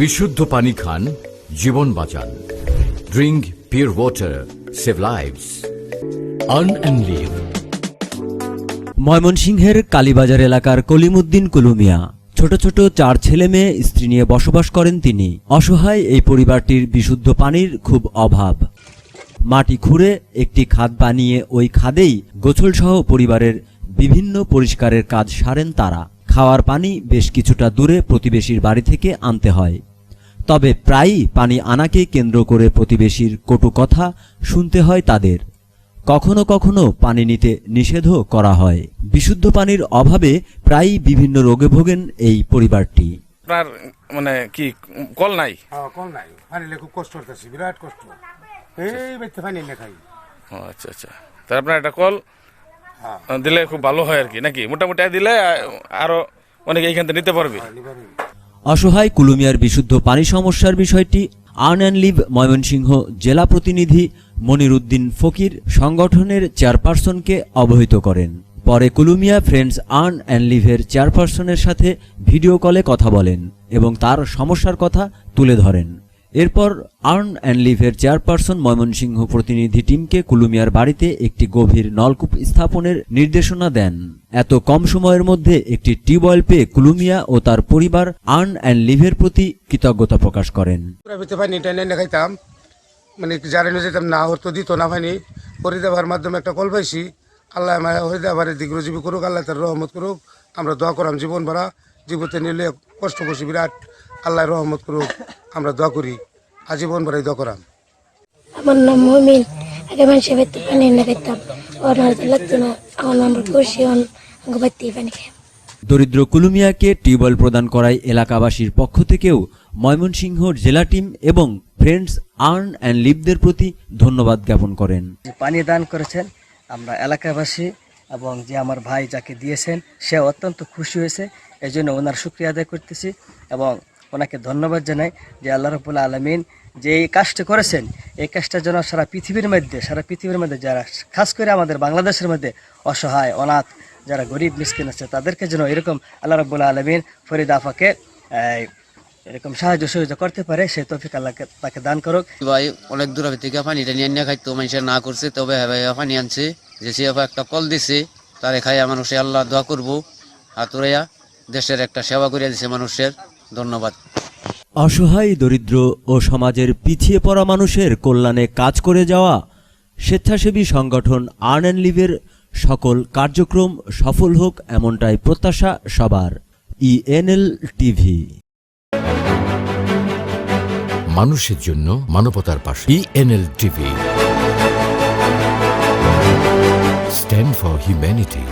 বিশুদ্ধ পানি খান, জীবন বাঁচান। Drink pure water save lives earn ময়মনসিংহের কালীবাজার এলাকার কলিমুদ্দিন কুলুমিয়া। ছোট ছোট চার ছেলে মেয়ে, স্ত্রী নিয়ে বসবাস করেন তিনি। অসহায় এই পরিবারটির বিশুদ্ধ পানির খুব অভাব। মাটি খুঁড়ে একটি খাদ বানিয়ে ওই খাদেই গোছলসহ পরিবারের বিভিন্ন পরিষ্কারের কাজ সারেন তারা। খাওয়ার পানি বেশ কিছুটা দূরে প্রতিবেশীর বাড়ি থেকে আনতে হয়। তবে প্রায়ই পানি আনাকে কেন্দ্র করে প্রতিবেশীর কটু কথা শুনতে হয় তাদের। কখনো কখনো পানি নিতে নিষেধও করা হয়। বিশুদ্ধ পানির অভাবে প্রায়ই বিভিন্ন রোগে ভোগেন এই পরিবারটি। আপনার মানে কি কল নাই? হ্যাঁ কল নাই। পানিলে খুব কষ্ট করতেছি বিরাট কষ্ট। এই ব্যক্তি পানি খাই। ও আচ্ছা আচ্ছা। তার আপনার একটা কল হ্যাঁ। দিলে খুব ভালো হয় আর কি নাকি? মোটামুটি দিলে আরও অনেকে এইখান থেকে নিতে পারবে। নিবারই অসহায় কুলুমিয়ার বিশুদ্ধ পানি সমস্যার বিষয়টি আর্ন অ্যান্ড লিভ ময়মনসিংহ জেলা প্রতিনিধি মনিরুদ্দিন ফকির সংগঠনের চেয়ারপারসনকে অবহিত করেন। পরে কুলুমিয়া ফ্রেন্ডস আর্ন অ্যান্ড লিভের চেয়ারপারসনের সাথে ভিডিও কলে কথা বলেন এবং তার সমস্যার কথা তুলে ধরেন। এরপর আর্ন অ্যান্ড লিভের চেয়ারপারসন ময়মনসিংহ প্রতিনিধি টিমকে কুলুমিয়ার বাড়িতে একটি গভীর নলকূপ স্থাপনের নির্দেশনা দেন। এত কম সময়ের মধ্যে একটি টিউবওয়েল পেয়ে কুলুমিয়া ও তার পরিবার আর্ন অ্যান্ড লিভের প্রতি কৃতজ্ঞতা প্রকাশ করেন। খাইতাম। মানে নিয়ে যেতাম না, ওর তো দিত না পানি হরিদেবার মাধ্যমে একটা কল পাইছি, আল্লাহ আমার হরিদেবারের দিগ্রজীবী করুক, আল্লাহ তার রহমত করুক। আমরা দোয়া করাম জীবন ভরা। জীবতে নিলে কষ্ট করছি, বিরাট। আল্লাহ রহমত করুক। আমরা দোয়া করি আজীবন ভরাই দোয়া করাম। আমার নাম মমিন আগে মানুষের বাড়িতে পানি এনে খাইতাম ওর নড়তে লাগতো না আমার নাম্বার করছি আমাকে পানি খাই দরিদ্র কুলুমিয়াকে টিউবওয়েল প্রদান করায় এলাকাবাসীর পক্ষ থেকেও ময়মনসিংহ জেলা টিম এবং ফ্রেন্ডস আর্ন অ্যান্ড লিভদের প্রতি ধন্যবাদ জ্ঞাপন করেন। যে পানি দান করেছেন আমরা এলাকাবাসী এবং যে আমার ভাই যাকে দিয়েছেন সে অত্যন্ত খুশি হয়েছে। এই জন্য ওনার শুক্রিয়া আদায় করতেছি এবং ওনাকে ধন্যবাদ জানাই যে আল্লাহ রবুল আলমিন যে এই কাজটা করেছেন, এই কাজটা যেন সারা পৃথিবীর মধ্যে, সারা পৃথিবীর মধ্যে যারা খাস করে আমাদের বাংলাদেশের মধ্যে অসহায়, অনাথ, যারা গরিব, মিসকিন আছে, তাদেরকে যেন এরকম আল্লাহ রবুল আলমিন ফরিদ আফাকে এরকম সাহায্য সহযোগিতা করতে পারে, সেই তৌফিক আল্লাহকে তাকে দান করুক। ভাই, অনেক দূর থেকে পানিটা নিয়ে নিয়ে খাইতো মানুষের না করছে, তবে হ্যাঁ ভাই, পানি আনছে। যে সে একটা কল দিছে, তারে খাই মানুষে আল্লাহ দোয়া করব। হাতুরাইয়া দেশের একটা সেবা করিয়া দিছে মানুষের। ধন্যবাদ। অসহায় দরিদ্র ও সমাজের পিছিয়ে পড়া মানুষের কল্যাণে কাজ করে যাওয়া স্বেচ্ছাসেবী সংগঠন আর্ন অ্যান্ড লিভের সকল কার্যক্রম সফল হোক এমনটাই প্রত্যাশা সবার। ENL TV. মানুষের জন্য মানবতার পাশে। ENL TV. Stand for humanity